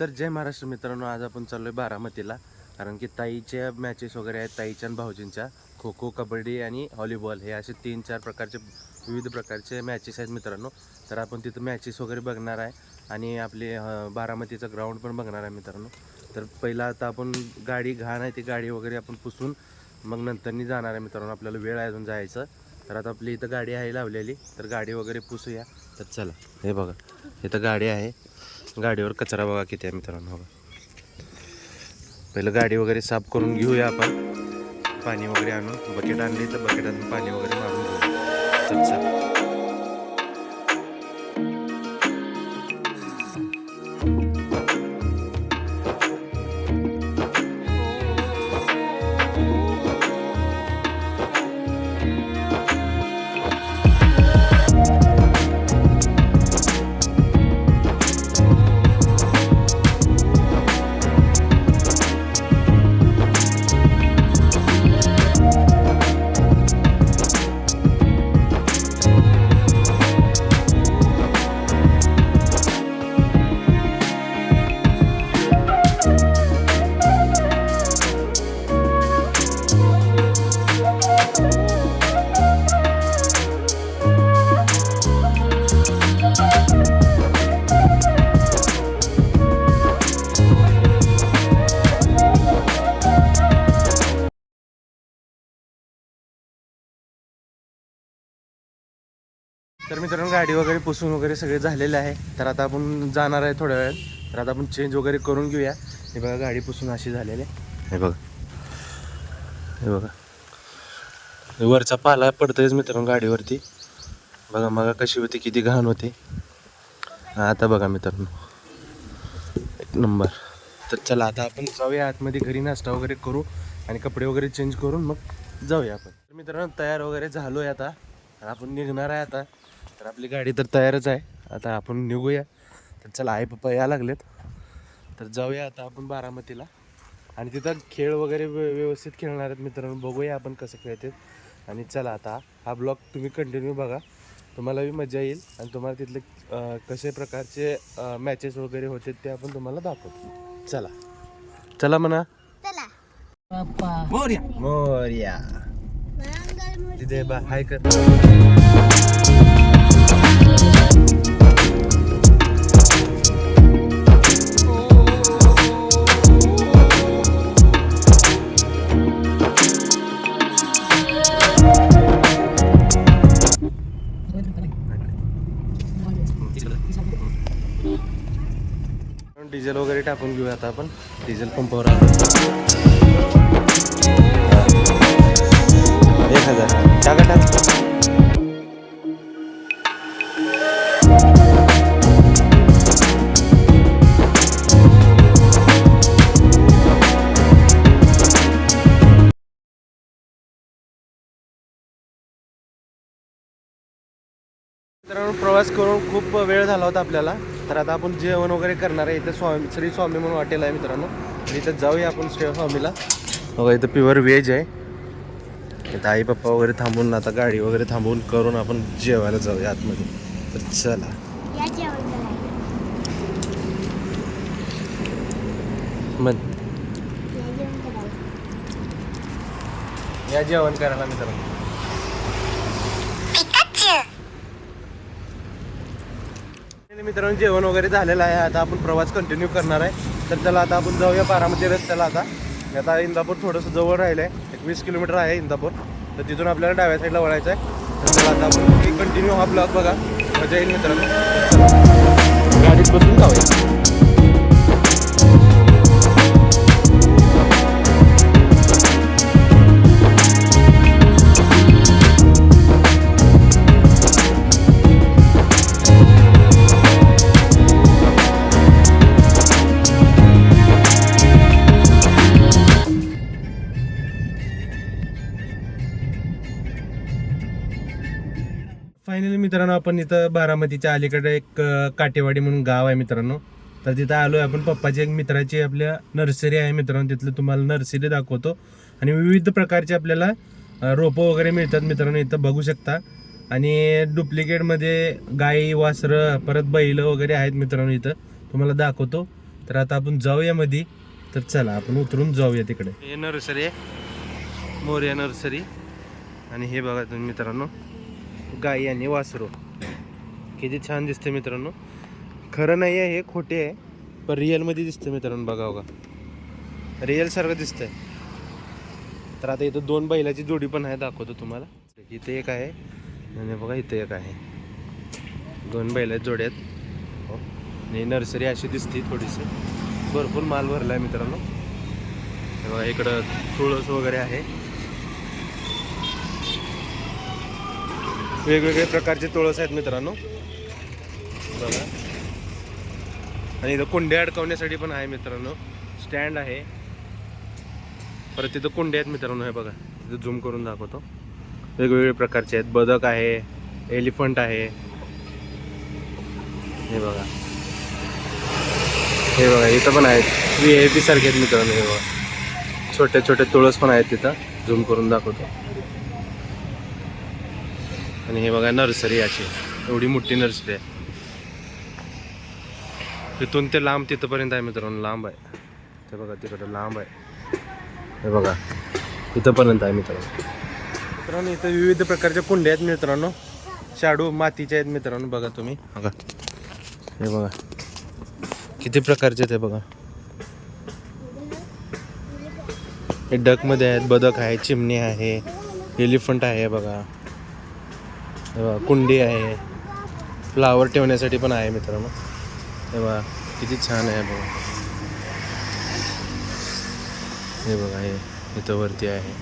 तर जय महाराष्ट्र मित्रांनो आज आपण चाललोय बारामतीला. कारण की ताईच्या मॅचेस वगैरे आहेत ताईच्या आणि भाऊजींच्या. खो खो कबड्डी आणि व्हॉलीबॉल हे असे तीन चार प्रकारचे विविध प्रकारचे मॅचेस आहेत मित्रांनो. तर आपण तिथं मॅचेस वगैरे बघणार आहे. आणि आपले बारामतीचं ग्राउंड पण बघणार आहे मित्रांनो. तर पहिला आता आपण गाडी घाण आहे ती गाडी वगैरे आपण पुसून मग नंतरनी जाणार आहे मित्रांनो. आपल्याला वेळ आहे अजून जायचं. तर आता आपली इथं गाडी आहे लावलेली. तर गाडी वगैरे पुसूया. तर चला हे बघा. इथं गाडी आहे. गाडीवर कचरा बघा किती आहे मित्रांनो बघा. पहिलं गाडी वगैरे साफ करून घेऊया आपण. पाणी वगैरे आणून बकेट आणली तर बकेटातून पाणी वगैरे मारून घेऊ चल चला. तर मित्रांनो गाडी वगैरे पुसून वगैरे सगळे झालेले आहे. तर आता आपण जाणार आहे थोड्या वेळात तर आता आपण चेंज वगैरे करून घेऊया. हे बघा गाडी पुसून अशी झालेली आहे. हे बघा. हे बघा. वरचा पाला पडतोयच मित्रांनो गाडीवरती. बघा मग कशी होती किती घाण होती. आता बघा मित्रांनो. एक नंबर. तर चला आता आपण जाऊया. आतमध्ये घरी नाश्ता वगैरे करू आणि कपडे वगैरे चेंज करून मग जाऊया आपण. तर मित्रांनो तयार वगैरे झालोय आता. आपण निघणार आहे आता. तर आपली गाडी तर तयारच आहे. आता आपण निघूया. तर चला आई पप्पा या लागलेत. तर जाऊया आता आपण बारामतीला. आणि तिथं खेळ वगैरे व्य- व्यवस्थित खेळणार आहेत मित्रांनो. बघूया आपण कसं खेळतात आणि चला आता हा ब्लॉग तुम्ही कंटिन्यू बघा. तुम्हाला बी मजा येईल. आणि तुम्हाला तिथले कसे प्रकारचे मॅचेस वगैरे होते ते आपण तुम्हाला दाखवतो. चला. चला म्हणा. चला. मोर्या. मोर्या. तिथे बा हाय कर. डिझेल वगैरे टाकून घेऊया आता आपण. डिझेल पंपावर एक हजार. टाका टाक. मित्रांनो प्रवास करून खूप वेळ झाला होता आपल्याला. तर आता आपण जेवण वगैरे करणार आहे. इथं स्वामी श्री स्वामी म्हणून हॉटेल आहे मित्रांनो. तर इथं जाऊया आपण श्री स्वामीला. बघा इथं प्युअर व्हेज आहे. इथं आई पप्पा वगैरे थांबून आता गाडी वगैरे थांबवून करून आपण जेवायला जाऊया आतमध्ये. तर चला. मग या जेवण करायला मित्रांनो. मित्रांनो जेवण वगैरे झालेलं आहे. आता आपण प्रवास कंटिन्यू करणार आहे. तर चला आता आपण जाऊया बारामती रस्त्याला आता. आता इंदापूर थोडंसं जवळ राहिलं आहे एक वीस किलोमीटर आहे इंदापूर. तर तिथून आपल्याला डाव्या साईडला वळायचं आहे तर चला आता आपण कंटिन्यू हा ब्लॉग बघा. मजा येईल मित्रांनो. गाडीत बसून जाऊया. फायनली मित्रांनो आपण इथं बारामतीच्या अलीकडे एक काटेवाडी म्हणून गाव आहे मित्रांनो. तर तिथं आलो आहे आपण. पप्पाची एक मित्राची आपल्या नर्सरी आहे मित्रांनो. तिथलं तुम्हाला नर्सरी दाखवतो. आणि विविध प्रकारचे आपल्याला रोपं वगैरे मिळतात मित्रांनो इथं बघू शकता. आणि डुप्लिकेटमध्ये गाई वासरं परत बैल वगैरे आहेत मित्रांनो इथं. तुम्हाला दाखवतो. तर आता आपण जाऊया मध्ये तर चला आपण उतरून जाऊया तिकडे. हे नर्सरी आहे. मोर्या नर्सरी. आणि हे बघा तुम्ही मित्रांनो. गाई आणि वासरू. किती छान दिसते मित्रांनो. खरं नाही आहे हे खोटे आहे पण रिअलमध्ये दिसतं मित्रांनो बघा बघा. रिअलसारखं दिसतंय. तर आता इथं दोन बैलाची जोडी पण आहे दाखवतो तुम्हाला. इथे एक आहे आणि बघा इथे एक आहे. दोन बैल आहेत. हो. आणि नर्सरी अशी दिसते थोडीशी. भरपूर माल भरला आहे मित्रांनो बघा इकडं तुळस वगैरे आहे. वेगवेगळे प्रकारचे तुळस आहेत मित्रांनो. बघा. आणि इथं कुंड्या अडकवण्यासाठी पण आहे मित्रांनो. स्टँड आहे. परत तिथं कुंड्या आहेत मित्रांनो हे बघा. तिथं झूम करून दाखवतो. वेगवेगळे प्रकारचे आहेत. बदक आहे एलिफंट आहे. हे बघा. हे बघा इथं पण आहेत. व्ही आय पी सारखे आहेत मित्रांनो हे बघा. छोटे छोटे तुळस पण आहेत तिथं. झूम करून दाखवतो. आणि हे बघा नर्सरी याची. एवढी मोठी नर्सरी आहे. तिथून ते लांब तिथंपर्यंत आहे मित्रांनो लांब आहे. ते बघा तिकडं लांब आहे. हे बघा इथंपर्यंत आहे मित्रांनो. मित्रांनो इथं विविध प्रकारच्या कुंड्या आहेत मित्रांनो. शाडू मातीच्या आहेत मित्रांनो बघा तुम्ही. बघा. हे बघा. किती प्रकारचे आहेत हे बघा. हे डकमध्ये आहेत बदक आहे चिमणी आहे एलिफंट आहे बघा. हे बघा कुंडी आहे. फ्लावर ठेवण्यासाठी पण आहे मित्रांनो. हे बघा किती छान आहे बघा. हे बघा हे इथं वरती आहे.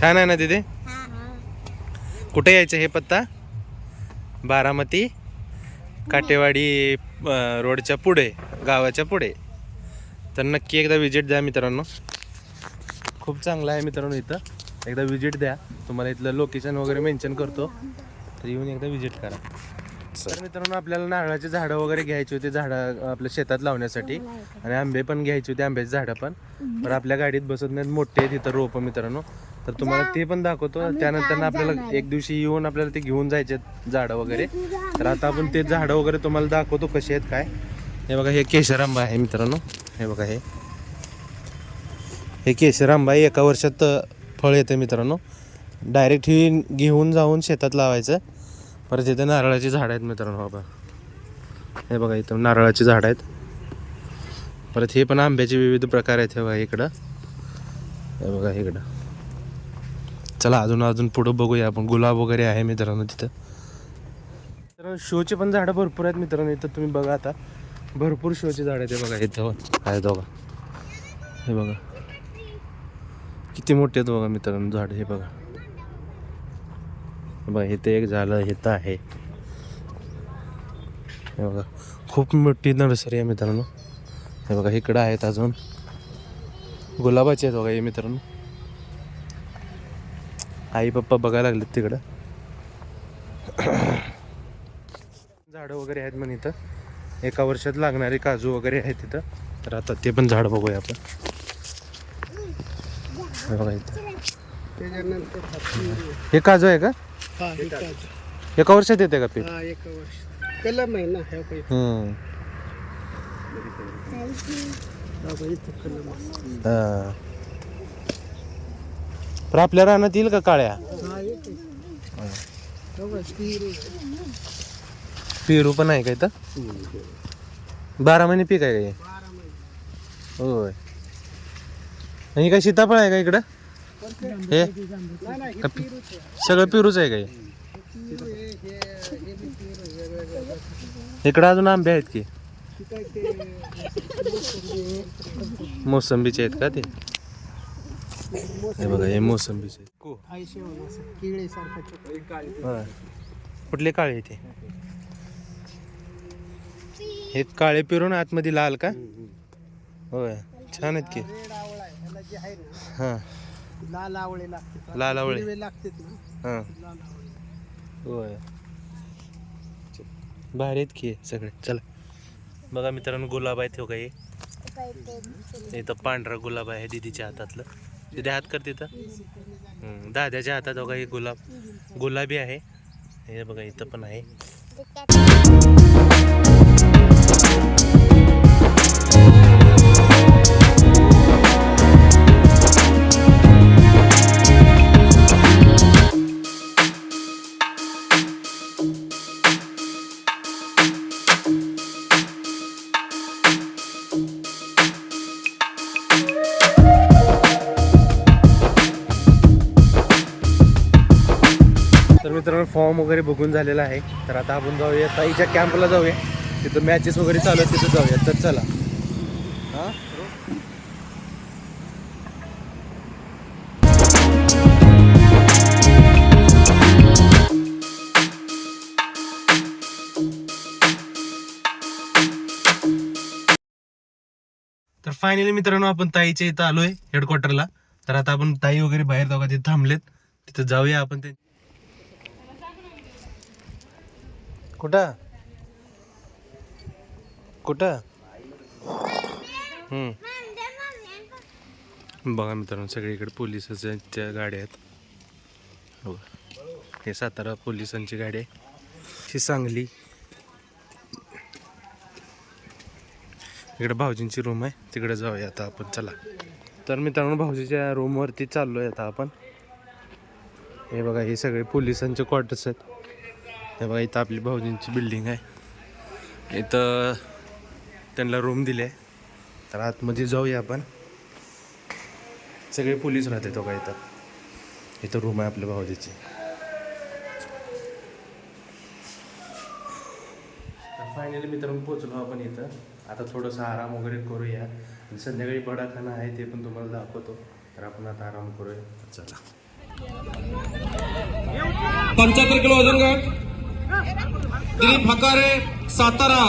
छान आहे ना तिथे. कुठे यायचं हे पत्ता? बारामती काटेवाडी रोडच्या पुढे गावाच्या पुढे. तर नक्की एकदा विजिट द्या मित्रांनो. खूप चांगलं आहे मित्रांनो इथं. एकदा विजिट द्या. तुम्हाला इथलं लोकेशन वगैरे मेन्शन करतो. तर येऊन एकदा विजिट करा. तर मित्रांनो आपल्याला नारळाची झाडं वगैरे घ्यायची होती झाडं आपल्या शेतात लावण्यासाठी. आणि आंबे पण घ्यायचे होते आंब्याची झाडं पण. पण आपल्या गाडीत बसत नाहीत. मोठे आहेत इथं रोपं मित्रांनो. तर तुम्हाला ते पण दाखवतो. त्यानंतर आपल्याला एक दिवशी येऊन आपल्याला ते घेऊन जायचे झाडं वगैरे. तर आता आपण ते झाडं वगैरे तुम्हाला दाखवतो कसे आहेत काय. हे बघा हे केशर आंबा आहे मित्रांनो. हे बघा हे. हे केशर आंबा एका वर्षात फळ येते मित्रांनो. डायरेक्ट ही घेऊन जाऊन शेतात लावायचं. परत तिथे नारळाची झाडं आहेत मित्रांनो बाबा हे बघा इथं नारळाची झाडं आहेत. परत हे पण आंब्याचे विविध प्रकार आहेत हे बघा इकडं. हे बघा इकडं. चला अजून अजून पुढं बघूया आपण. गुलाब वगैरे आहे मित्रांनो तिथं. तर शोचे पण झाडं भरपूर आहेत मित्रांनो इथं तुम्ही बघा आता. भरपूर शोचे झाडं आहेत हे बघा इथं. आहेत बघा. हे बघा. किती मोठे आहेत बघा मित्रांनो झाड हे बघा. हे बघा इथे एक झालं इथं आहे. हे बघा खूप मोठी नर्सरी आहे मित्रांनो. हे बघा इकडं आहेत अजून. गुलाबाचे आहेत बघा हे मित्रांनो. आई पप्पा बघायला लागलेत तिकडं. झाडं वगैरे आहेत म्हण इथं. एका वर्षात लागणारे काजू वगैरे आहेत तिथं तर आता ते पण झाड बघूया आपण. हे बघा इथं हे काजू आहे का हा हे काजू. एका वर्षात येते का पीक हा एक वर्ष कलम आहे ना ह्या हम्म. हा बाई, इथं कलम आहे. हा. पण आपल्या रानात येईल का काळ्या हा. पेरू पण आहे का इथं बारा महिने पीक आहे का हे? होय आणि काय सीताफळ आहे का इकडं हे हे का पी-. सगळं पेरूच आहे का हे? हे- हे. इकडं अजून आंबे आहेत की हे. मोसंबीचे आहेत का ते हे बघा हे मोसंबीचे आहेत. होय. कुठले काळे ते हे काळे पिरून आतमध्ये लाल का होय छान आहेत की जे आहे ना हां. लाल आवळे लागते. लाल आवळे. हिरवे लागतात ना हां. लाल आवळे. होय. भारी आहेत की हे सगळे. चला. बघा मित्रांनो गुलाब आहेत हो काही. इथं पांढरा गुलाब आहे दिदीच्या हातातलं. तिथे हात कर तिथं. हम्म, दादाच्या हातात हो काही गुलाब. गुलाबी आहे. हे बघा इथं पण आहे. फॉर्म वगैरे बघून झालेला आहे. तर आता आपण जाऊया. ताईच्या कॅम्पला जाऊया. तिथं मॅचेस वगैरे चालू आहेत तिथं जाऊया. तर चला. हां? तर फायनली मित्रांनो आपण ताईच्या इथं आलोय हेडक्वार्टरला तर आता आपण ताई वगैरे बाहेर जाऊ का तिथे थांबलेत. तिथं जाऊया आपण ते कुठं? कुठं? बघा मित्रांनो सगळीकडे पोलिसांच्या गाड्या आहेत. हो. हे सातारा पोलिसांची गाडी आहे. ही सांगली. इकडे भाऊजींची रूम आहे. तिकडे जाऊया आता आपण. चला. तर मित्रांनो भाऊजीच्या रूमवरती चाललोय आता आपण. हे बघा हे सगळे पोलिसांचे क्वार्टर्स आहेत. हे बघा इथं आपली भाऊजींची बिल्डिंग आहे. इथं त्यांना रूम दिले. तर आतमध्ये जाऊया आपण. सगळे पोलीस राहते तो का इथं. इथं रूम आहे आपल्या भाऊजीची. फायनली फायनली मित्रांनो पोचलो आपण इथं. आता थोडंसं आराम वगैरे करूया. संध्याकाळी बडाखाना आहे ते पण तुम्हाला दाखवतो. तर आपण आता आराम करूया. चला. पंच्याहत्तर किलो वजन का दिलीप हकारे सातारा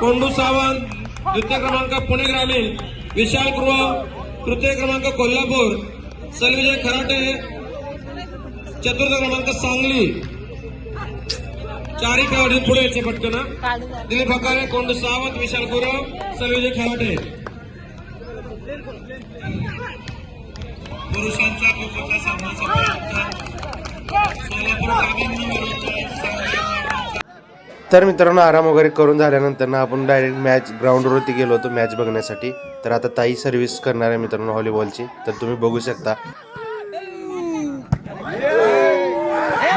कोंडू सावंत द्वितीय क्रमांक पुणे ग्रामीण विशाल गृह तृतीय क्रमांक कोल्हापूर सलविजय खराटे चतुर्थ क्रमांक सांगली. चारी खेळाडू पुढे याचे पटकन दिलीप हकारे कोंडू सावंत विशाल गुरव सलविजय खराटे. पुरुषांचा सामना तर मित्रांनो आराम वगैरे करून झाल्यानंतर ना आपण डायरेक्ट मॅच ग्राउंडवरती गेलो होतो मॅच बघण्यासाठी. तर आता ताई सर्व्हिस करणार आहे मित्रांनो व्हॉलीबॉलची तर तुम्ही बघू शकता.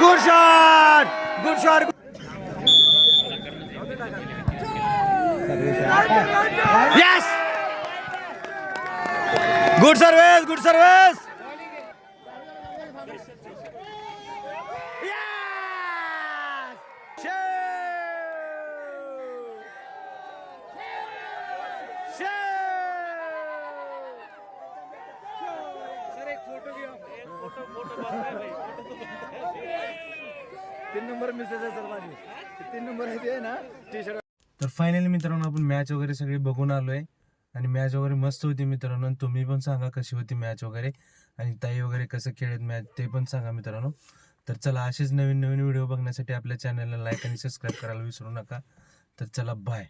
Good good service good service तीन नंबर मिसेस आहे सर माझी तीन नंबर आहे ते ना. टी शर्ट तर फायनली मित्रांनो आपण मॅच वगैरे सगळी बघून आलोय. आणि मॅच वगैरे मस्त होती मित्रांनो. आणि तुम्ही पण सांगा कशी होती मॅच वगैरे. आणि ताई वगैरे कसं खेळत मॅच ते पण सांगा मित्रांनो. तर चला असेच नवीन नवीन व्हिडिओ बघण्यासाठी आपल्या चॅनलला लाईक आणि सबस्क्राईब करायला विसरू नका. तर चला बाय